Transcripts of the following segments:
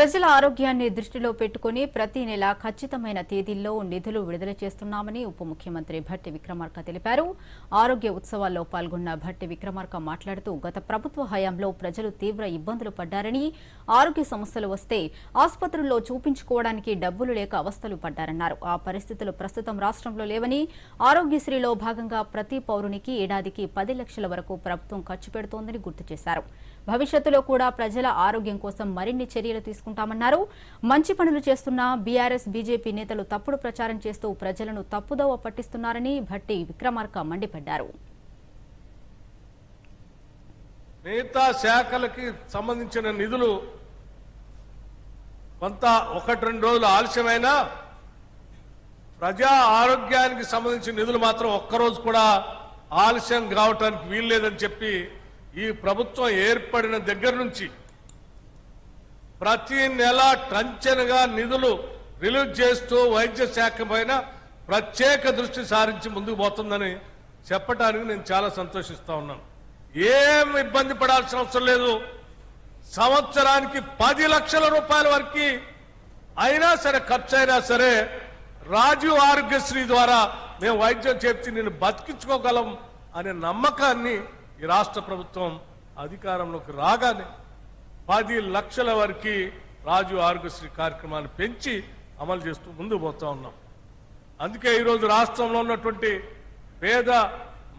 ప్రజల ఆరోగ్యాన్ని దృష్టిలో పెట్టుకుని ప్రతి నెల ఖచ్చితమైన తేదీల్లో నిధులు విడుదల చేస్తున్నామని ఉప ముఖ్యమంత్రి భట్టి విక్రమార్క తెలిపారు. ఆరోగ్య ఉత్సవాల్లో పాల్గొన్న భట్టి విక్రమార్క మాట్లాడుతూ గత ప్రభుత్వ హయాంలో ప్రజలు తీవ్ర ఇబ్బందులు పడ్డారని ఆరోగ్య సమస్యలు వస్తే ఆసుపత్రుల్లో చూపించుకోవడానికి డబ్బులు లేక అవస్థలు పడ్డారన్నారు. ఆ పరిస్థితులు ప్రస్తుతం రాష్ట్రంలో లేవని ఆరోగ్యశ్రీలో భాగంగా ప్రతి పౌరునికి ఏడాదికి పది లక్షల వరకు ప్రభుత్వం ఖర్చు పెడుతోందని గుర్తు చేశారు. భవిష్యత్తులో కూడా ప్రజల ఆరోగ్యం కోసం మరిన్ని చర్యలు తీసుకుంటామన్నారు మంచి పనులు చేస్తున్న బీఆర్ఎస్ బీజేపీ నేతలు తప్పుడు ప్రచారం చేస్తూ ప్రజలను తప్పుదోవ పట్టిస్తున్నారని భట్టి విక్రమార్క మండిపడ్డారు. మిగతా శాఖలకి సంబంధించిన నిధులు కొంత ఒకటి రెండు రోజులు ఆలస్యమైనా ప్రజా ఆరోగ్యానికి సంబంధించిన నిధులు మాత్రం ఒక్కరోజు కూడా ఆలస్యం కావటానికి వీల్లేదని చెప్పి ఈ ప్రభుత్వం ఏర్పడిన దగ్గర నుంచి ప్రతి నెల టంచనగా నిధులు రిలీజ్ చేస్తూ వైద్య శాఖ పైన ప్రత్యేక దృష్టి సారించి ముందుకు పోతుందని చెప్పడానికి నేను చాలా సంతోషిస్తా ఉన్నాను. ఏం ఇబ్బంది పడాల్సిన అవసరం లేదు. సంవత్సరానికి పది లక్షల రూపాయల వరకు అయినా సరే ఖర్చు అయినా సరే రాజీవ్ ఆరోగ్యశ్రీ ద్వారా మేము వైద్యం చేర్చి నేను బతికించుకోగలం అనే నమ్మకాన్ని ఈ రాష్ట్ర ప్రభుత్వం అధికారంలోకి రాగానే పది లక్షల వరకు రాజు ఆరోగ్యశ్రీ కార్యక్రమాన్ని పెంచి అమలు చేస్తూ ముందుకు పోతా ఉన్నాం. అందుకే ఈరోజు రాష్ట్రంలో ఉన్నటువంటి పేద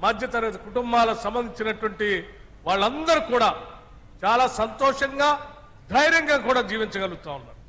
మధ్యతరగతి కుటుంబాలకు సంబంధించినటువంటి వాళ్ళందరూ కూడా చాలా సంతోషంగా ధైర్యంగా కూడా జీవించగలుగుతా ఉన్నారు.